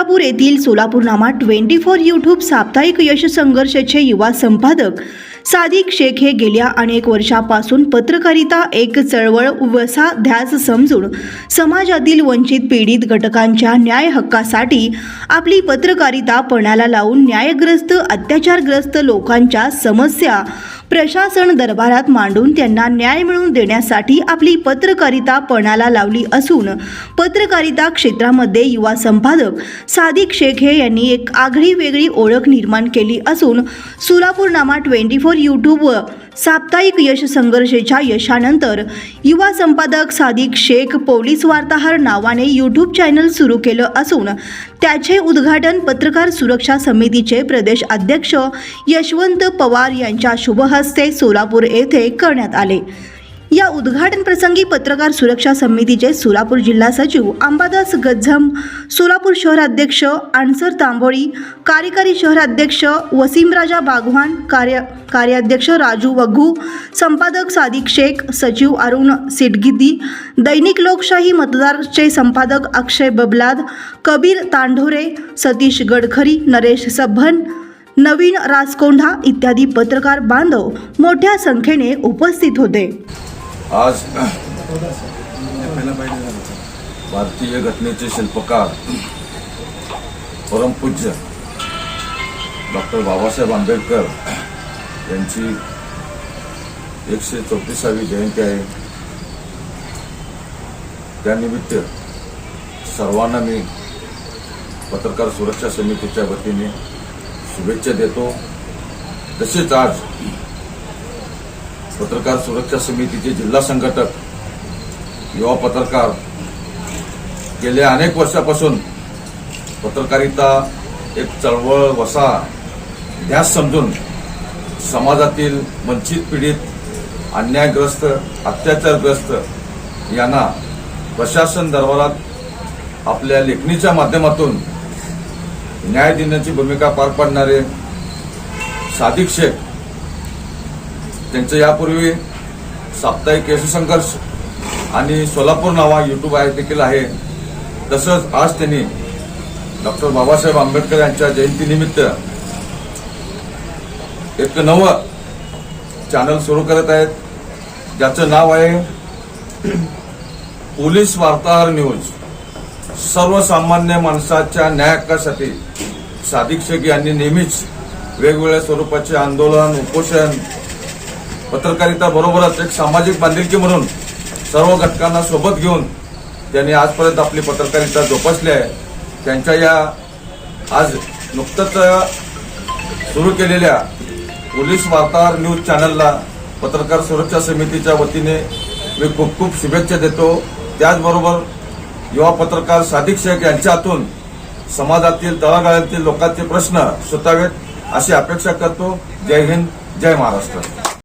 सोलापूर येथील सोलापूरनामा twenty four YouTube साप्ताहिक यश संघर्षाचे युवा संपादक सादिक शेख हे गेल्या अनेक वर्षापासून पत्रकारिता एक चळवळ वसा ध्यास समजून समाजातील वंचित पीडित घटकांच्या न्याय हक्कासाठी आपली पत्रकारिता पणाला लावून न्यायग्रस्त अत्याचारग्रस्त लोकांच्या समस्या प्रशासन दरबारात मांडून त्यांना न्याय मिळवून देण्यासाठी आपली पत्रकारिता पणाला लावली असून पत्रकारिता क्षेत्रामध्ये युवा संपादक सादिक शेखे यांनी एक आगळी वेगळी ओळख निर्माण केली असून सोलापूरनामा ट्वेंटी फोर यूट्यूब व साप्ताहिक यश संघर्षेच्या यशानंतर युवा संपादक सादिक शेख पोलीस वार्ताहर नावाने यूट्यूब चॅनल सुरू केलं असून त्याचे उद्घाटन पत्रकार सुरक्षा समितीचे प्रदेश अध्यक्ष यशवंत पवार यांच्या शुभहस्ते सोलापूर येथे करण्यात आले. या उद्घाटन प्रसंगी पत्रकार सुरक्षा समितीचे सोलापूर जिल्हा सचिव अंबादास गज्झम सोलापूर शहराध्यक्ष आणसर तांबोळी कार्यकारी शहराध्यक्ष वसीमराजा बागवान कार्य कार्याध्यक्ष राजू वघू संपादक सादिक शेख सचिव अरुण सिटगिदी दैनिक लोकशाही मतदारचे संपादक अक्षय बबलाद कबीर तांढोरे सतीश गडखरी नरेश सभन नवीन राजकोंढा इत्यादी पत्रकार बांधव मोठ्या संख्येने उपस्थित होते. आज भारतीय घटनेचे शिल्पकार परमपूज्य डॉक्टर बाबासाहेब आंबेडकर यांची एकशे चौतीसावी जयंती आहे. त्यानिमित्त सर्वांना मी पत्रकार सुरक्षा समितीच्या वतीने शुभेच्छा देतो. तसेच आज पत्रकार सुरक्षा समितीचे जिल्हा संघटक युवा पत्रकार. गेल्या अनेक वर्षापासून पत्रकारिता एक चळवळ वसा ध्यास समजून समाजातील वंचित पीडित अन्यायग्रस्त अत्याचारग्रस्त यांना प्रशासन दरबारात आपल्या लेखणीच्या माध्यमातून न्याय देण्याची भूमिका पार पाडणारे सादिक शेख त्यांचं यापूर्वी साप्ताहिक यशसंघर्ष आणि सोलापूर नावा युट्यूब आहे देखील आहे. तसंच आज त्यांनी डॉक्टर बाबासाहेब आंबेडकर यांच्या जयंतीनिमित्त एक नवं चॅनल सुरू करत आहेत. ज्याचं नाव आहे पोलीस वार्ताहर न्यूज. सर्वसामान्य माणसाच्या न्यायकासाठी साधिक्षक यांनी नेहमीच वेगवेगळ्या स्वरूपाचे आंदोलन उपोषण पत्रकारिता बरोबरच एक सामाजिक बांधिलकी म्हणून सर्व घटकांना सोबत घेऊन त्यांनी आजपर्यंत आपली पत्रकारिता जोपासली आहे. त्यांच्या या आज नुकतंच सुरू केलेल्या पोलीस वार्ताहर न्यूज चॅनलला पत्रकार सुरक्षा समितीच्या वतीने मी खूप खूप शुभेच्छा देतो. त्याचबरोबर युवा पत्रकार सादिक शेख यांच्या हातून समाजातील तळागाळातील लोकांचे प्रश्न सुटावेत अशी अपेक्षा करतो. जय हिंद जय महाराष्ट्र.